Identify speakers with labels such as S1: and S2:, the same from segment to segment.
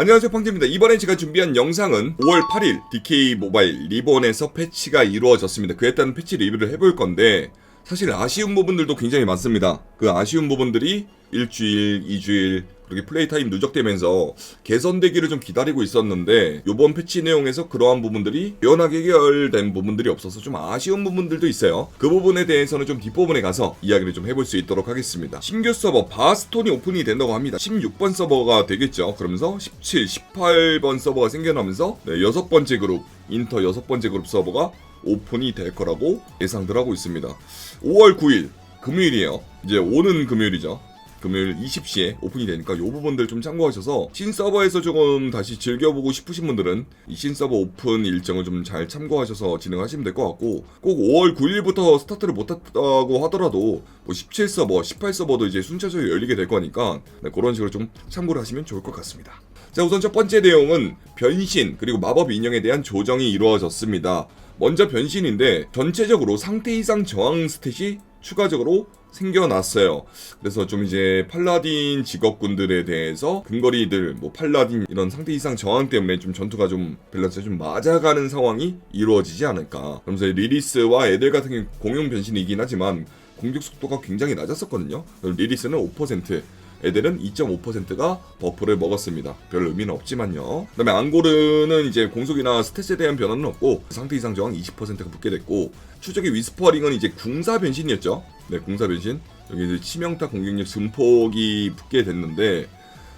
S1: 안녕하세요 팡입니다. 이번에 제가 준비한 영상은 5월 8일 DK 모바일 리본에서 패치가 이루어졌습니다. 그에 따른 패치 리뷰를 해볼 건데 사실 아쉬운 부분들도 굉장히 많습니다 그 아쉬운 부분들이 일주일, 이주일 그렇게 플레이 타임 누적되면서 개선되기를 좀 기다리고 있었는데 요번 패치 내용에서 그러한 부분들이 연하게 해결된 부분들이 없어서 좀 아쉬운 부분들도 있어요. 그 부분에 대해서는 좀 뒷부분에 가서 이야기를 좀 해볼 수 있도록 하겠습니다. 신규 서버 바스톤이 오픈이 된다고 합니다. 16번 서버가 되겠죠. 그러면서 17, 18번 서버가 생겨나면서 네, 여섯 번째 그룹 인터 여섯 번째 그룹 서버가 오픈이 될 거라고 예상들 하고 있습니다. 5월 9일 금요일이에요. 이제 오는 금요일이죠. 금요일 20시에 오픈이 되니까 이 부분들 좀 참고하셔서 신 서버에서 조금 다시 즐겨보고 싶으신 분들은 이 신 서버 오픈 일정을 좀 잘 참고하셔서 진행하시면 될 것 같고 꼭 5월 9일부터 스타트를 못했다고 하더라도 뭐 17 서버, 18 서버도 이제 순차적으로 열리게 될 거니까 네, 그런 식으로 좀 참고를 하시면 좋을 것 같습니다. 자 우선 첫 번째 내용은 변신 그리고 마법 인형에 대한 조정이 이루어졌습니다. 먼저 변신인데 전체적으로 상태 이상 저항 스탯이 추가적으로 생겨났어요. 그래서 좀 이제 팔라딘 직업군들에 대해서 근거리들 뭐 팔라딘 이런 상태 이상 저항 때문에 좀 전투가 좀 밸런스가 좀 맞아가는 상황이 이루어지지 않을까. 그러면서 리리스와 애들 같은 경우 공용 변신이긴 하지만 공격 속도가 굉장히 낮았었거든요. 리리스는 5%, 애들은 2.5%가 버프를 먹었습니다. 별 의미는 없지만요. 그다음에 앙고르는 이제 공속이나 스탯에 대한 변화는 없고 상태 이상 저항 20%가 붙게 됐고 추적의 위스퍼링은 이제 궁사 변신이었죠. 네, 궁사 변신. 여기 이제 치명타 공격력 증폭이 붙게 됐는데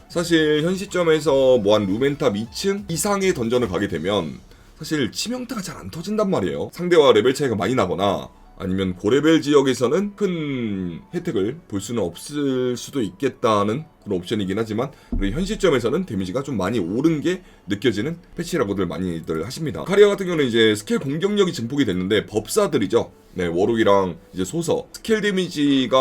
S1: 사실 현 시점에서 뭐 한 루멘탑 2층 이상의 던전을 가게 되면 사실 치명타가 잘 안 터진단 말이에요. 상대와 레벨 차이가 많이 나거나 아니면 고레벨 지역에서는 큰 혜택을 볼 수는 없을 수도 있겠다는 그런 옵션이긴 하지만 우리 현 시점에서는 데미지가 좀 많이 오른 게 느껴지는 패치라고들 많이들 하십니다. 카리아 같은 경우는 이제 스킬 공격력이 증폭이 됐는데 법사들이죠. 네, 워록이랑 이제 소서 스킬 데미지가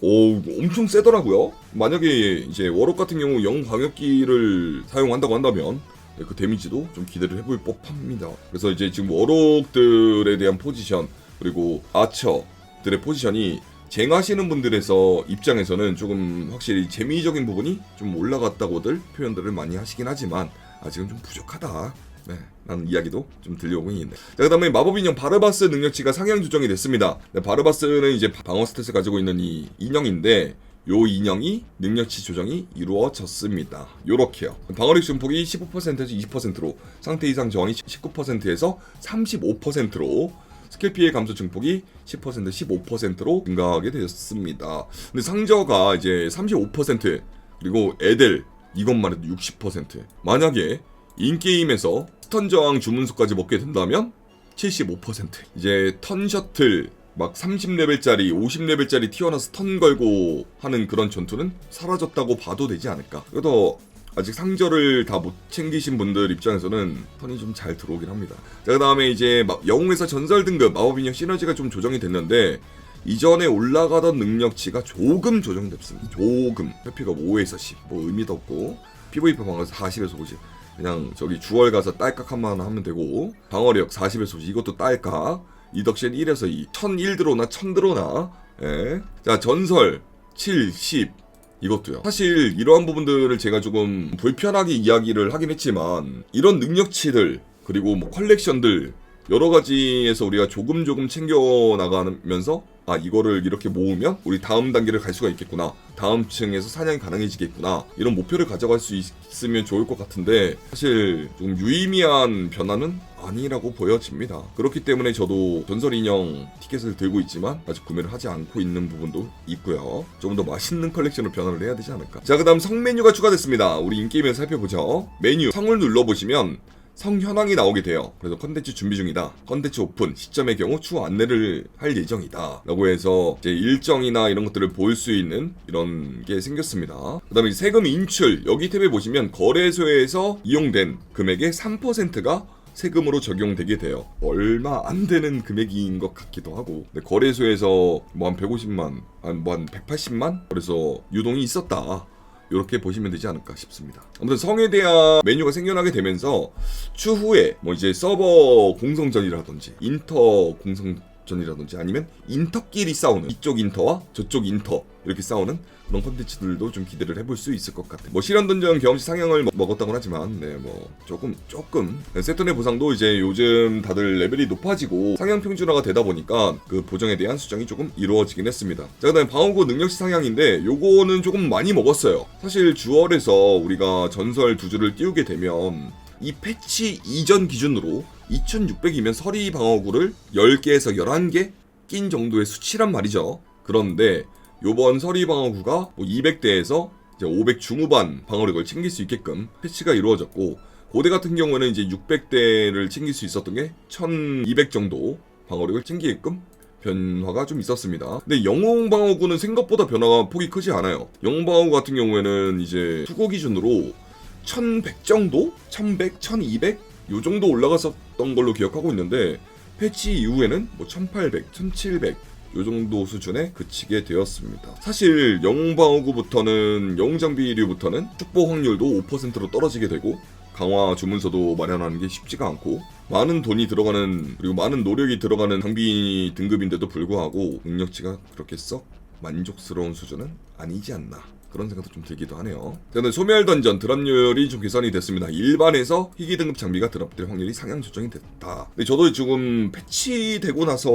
S1: 오 엄청 세더라고요. 만약에 이제 워록 같은 경우 영 광역기를 사용한다고 한다면 네, 그 데미지도 좀 기대를 해볼 법합니다. 그래서 이제 지금 워록들에 대한 포지션 그리고 아처들의 포지션이 쟁하시는 분들에서 입장에서는 조금 확실히 재미적인 부분이 좀 올라갔다고들 표현들을 많이 하시긴 하지만 아직은 좀 부족하다. 네, 라는 이야기도 좀 들려오고 있네. 자, 그 다음에 마법 인형 바르바스 능력치가 상향 조정이 됐습니다. 네, 바르바스는 이제 방어 스탯을 가지고 있는 이 인형인데 요 인형이 능력치 조정이 이루어졌습니다. 요렇게요. 방어력 증폭이 15%에서 20%로 상태 이상 저항이 19%에서 35%로 스킬 피해 감소 증폭이 10% 15%로 증가하게 되었습니다. 근데 상저가 이제 35% 그리고 애들 이것만 해도 60% 만약에 인게임에서 스턴 저항 주문수까지 먹게 된다면 75% 이제 턴 셔틀 막 30레벨짜리 50레벨짜리 튀어나서 턴 걸고 하는 그런 전투는 사라졌다고 봐도 되지 않을까. 그래도 아직 상저를 다못 챙기신 분들 입장에서는 턴이 좀 잘 들어오긴 합니다. 자, 그 다음에 이제 막 영웅에서 전설 등급 마법인형 시너지가 좀 조정이 됐는데 이전에 올라가던 능력치가 조금 조정됐습니다. 조금. 회피가 5에서 10. 뭐 의미도 없고. PVP 방어 40에서 50. 그냥 저기 주월 가서 딸깍 한번 하면 되고. 방어력 40에서 50. 이것도 딸깍. 이덕션 1에서 2. 1001 들어오나 1000 들어오나. 예. 자, 전설 7, 10. 이것도요. 사실 이러한 부분들을 제가 조금 불편하게 이야기를 하긴 했지만 이런 능력치들 그리고 뭐 컬렉션들 여러 가지에서 우리가 조금 조금 챙겨 나가면서 아 이거를 이렇게 모으면 우리 다음 단계를 갈 수가 있겠구나. 다음 층에서 사냥이 가능해지겠구나. 이런 목표를 가져갈 수 있으면 좋을 것 같은데 사실 좀 유의미한 변화는 아니라고 보여집니다. 그렇기 때문에 저도 전설 인형 티켓을 들고 있지만 아직 구매를 하지 않고 있는 부분도 있고요. 좀더 맛있는 컬렉션을 변화를 해야 되지 않을까. 자 그 다음 성 메뉴가 추가됐습니다. 우리 인게임에서 살펴보죠. 메뉴 성을 눌러보시면 성현황이 나오게 돼요. 그래서 컨텐츠 준비 중이다. 컨텐츠 오픈 시점의 경우 추후 안내를 할 예정이다. 라고 해서 이제 일정이나 이런 것들을 볼 수 있는 이런 게 생겼습니다. 그 다음에 세금 인출 여기 탭에 보시면 거래소에서 이용된 금액의 3%가 세금으로 적용되게 돼요. 얼마 안 되는 금액인 것 같기도 하고. 근데 거래소에서 뭐 한 150만, 한뭐한 180만? 그래서 유동이 있었다. 이렇게 보시면 되지 않을까 싶습니다. 아무튼 성에 대한 메뉴가 생겨나게 되면서 추후에 뭐 이제 서버 공성전이라든지 인터 공성전 접전이라든지 아니면 인터끼리 싸우는 이쪽 인터와 저쪽 인터 이렇게 싸우는 그런 컨텐츠들도 좀 기대를 해볼 수 있을 것 같아요. 뭐 실현 던전 경험치 상향을 먹- 먹었다고 하지만 네 뭐 조금 조금 세턴의 보상도 이제 요즘 다들 레벨이 높아지고 상향 평준화가 되다 보니까 그 보정에 대한 수정이 조금 이루어지긴 했습니다. 자 그다음에 방어구 능력치 상향인데 요거는 조금 많이 먹었어요. 사실 주얼에서 우리가 전설 두 줄을 띄우게 되면 이 패치 이전 기준으로 2600이면 서리 방어구를 10개에서 11개 낀 정도의 수치란 말이죠. 그런데 요번 서리 방어구가 200대에서 500 중후반 방어력을 챙길 수 있게끔 패치가 이루어졌고 고대 같은 경우에는 이제 600대를 챙길 수 있었던 게 1200 정도 방어력을 챙기게끔 변화가 좀 있었습니다. 근데 영웅 방어구는 생각보다 변화가 폭이 크지 않아요. 영웅 방어구 같은 경우에는 이제 투고 기준으로 1100 정도? 1100, 1200? 요 정도 올라갔었던 걸로 기억하고 있는데 패치 이후에는 뭐 1800, 1700 요 정도 수준에 그치게 되었습니다. 사실 영웅 방어구부터는 영웅 장비류부터는 축복 확률도 5%로 떨어지게 되고 강화 주문서도 마련하는 게 쉽지가 않고 많은 돈이 들어가는 그리고 많은 노력이 들어가는 장비 등급인데도 불구하고 능력치가 그렇게 썩 만족스러운 수준은 아니지 않나 그런 생각도 좀 들기도 하네요. 저는 소멸 던전 드랍률이 좀 개선이 됐습니다. 일반에서 희귀 등급 장비가 드랍될 확률이 상향 조정이 됐다. 근데 저도 지금 패치되고 나서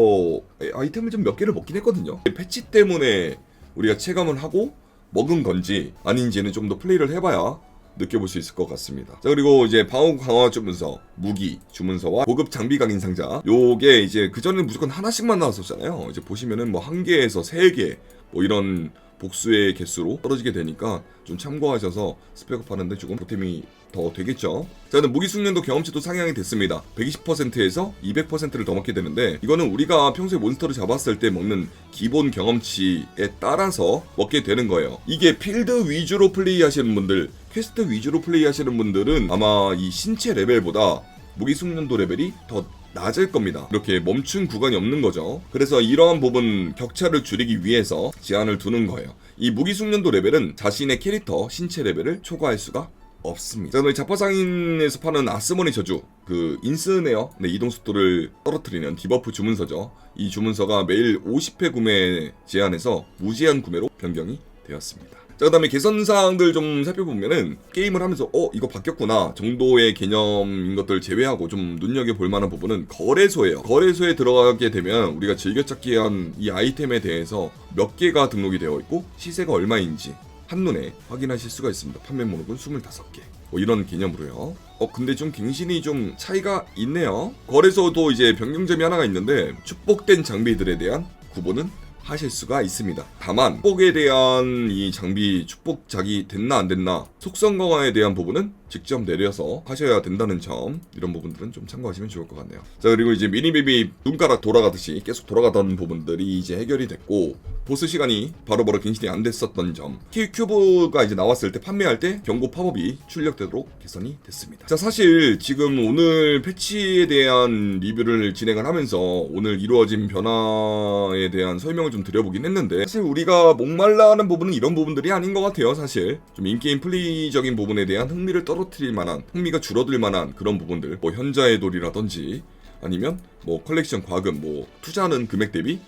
S1: 아이템을 좀 몇 개를 먹긴 했거든요. 패치 때문에 우리가 체감을 하고 먹은 건지 아닌지는 좀 더 플레이를 해봐야 느껴볼 수 있을 것 같습니다. 자 그리고 이제 방어 강화 주문서, 무기 주문서와 고급 장비 각인 상자. 요게 이제 그 전에는 무조건 하나씩만 나왔었잖아요. 이제 보시면은 뭐 한 개에서 세 개, 뭐 이런 복수의 개수로 떨어지게 되니까 좀 참고하셔서 스펙업 하는데 조금 보탬이 더 되겠죠. 자, 근데 무기 숙련도 경험치도 상향이 됐습니다. 120%에서 200%를 더 먹게 되는데 이거는 우리가 평소에 몬스터를 잡았을 때 먹는 기본 경험치에 따라서 먹게 되는 거예요. 이게 필드 위주로 플레이하시는 분들, 퀘스트 위주로 플레이하시는 분들은 아마 이 신체 레벨보다 무기 숙련도 레벨이 더 낮을 겁니다. 이렇게 멈춘 구간이 없는 거죠. 그래서 이러한 부분 격차를 줄이기 위해서 제한을 두는 거예요. 이 무기 숙련도 레벨은 자신의 캐릭터 신체 레벨을 초과할 수가 없습니다. 자, 저희 자파상인에서 파는 아스모니 저주 그 인스네어 네, 이동 속도를 떨어뜨리는 디버프 주문서죠. 이 주문서가 매일 50회 구매 제한해서 무제한 구매로 변경이 되었습니다. 자, 그 다음에 개선 사항들 좀 살펴보면은 게임을 하면서 어 이거 바뀌었구나 정도의 개념인 것들 제외하고 좀 눈여겨 볼 만한 부분은 거래소예요. 거래소에 들어가게 되면 우리가 즐겨찾기 한 이 아이템에 대해서 몇 개가 등록이 되어 있고 시세가 얼마인지 한눈에 확인하실 수가 있습니다. 판매 목록은 25개. 뭐 이런 개념으로요. 어 근데 좀 갱신이 좀 차이가 있네요. 거래소도 이제 변경점이 하나가 있는데 축복된 장비들에 대한 구분은 하실 수가 있습니다. 다만 축복에 대한 이 장비 축복작이 됐나 안 됐나 속성 강화에 대한 부분은 직접 내려서 하셔야 된다는 점 이런 부분들은 좀 참고하시면 좋을 것 같네요. 자 그리고 이제 미니맵이 눈가락 돌아가듯이 계속 돌아가던 부분들이 이제 해결이 됐고 보스 시간이 바로바로 갱신이 안 됐었던 점 K 큐브가 이제 나왔을 때 판매할 때 경고 팝업이 출력되도록 개선이 됐습니다. 자 사실 지금 오늘 패치에 대한 리뷰를 진행을 하면서 오늘 이루어진 변화에 대한 설명을 좀 드려보긴 했는데 사실 우리가 목말라하는 부분은 이런 부분들이 아닌 것 같아요 사실 좀 인게임 플레이적인 부분에 대한 흥미를 떨어 뜨릴 만한 흥미가 줄어들 만한 그런 부분들 뭐 현자의 돌이라든지 아니면 뭐 컬렉션 과금 뭐 투자하는 금액 대비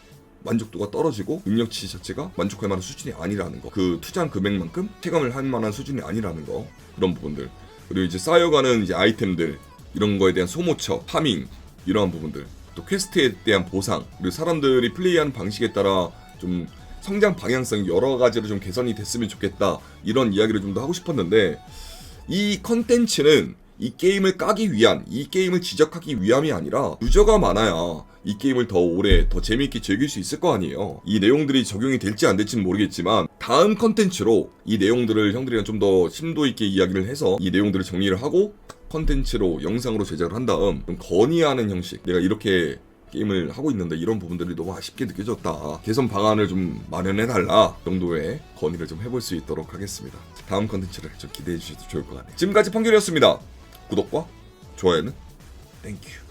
S1: 만족도가 떨어지고 능력치 자체가 만족할 만한 수준이 아니라는 거. 그 투자한 금액만큼 체감을 할 만한 수준이 아니라는 거. 그런 부분들. 그리고 이제 쌓여가는 이제 아이템들 이런 거에 대한 소모처, 파밍 이러한 부분들. 또 퀘스트에 대한 보상 그리고 사람들이 플레이하는 방식에 따라 좀 성장 방향성 여러 가지로 좀 개선이 됐으면 좋겠다 이런 이야기를 좀 더 하고 싶었는데 이 컨텐츠는 이 게임을 까기 위한 이 게임을 지적하기 위함이 아니라 유저가 많아야 이 게임을 더 오래 더 재미있게 즐길 수 있을 거 아니에요. 이 내용들이 적용이 될지 안 될지는 모르겠지만 다음 컨텐츠로 이 내용들을 형들이랑 좀 더 심도 있게 이야기를 해서 이 내용들을 정리를 하고 컨텐츠로 영상으로 제작을 한 다음 좀 건의하는 형식 내가 이렇게 게임을 하고 있는데 이런 부분들이 너무 아쉽게 느껴졌다. 개선 방안을 좀 마련해달라 정도의 건의를 좀 해볼 수 있도록 하겠습니다. 다음 컨텐츠를 좀 기대해 주셔도 좋을 것 같네요. 지금까지 판결이었습니다. 구독과 좋아요는 땡큐.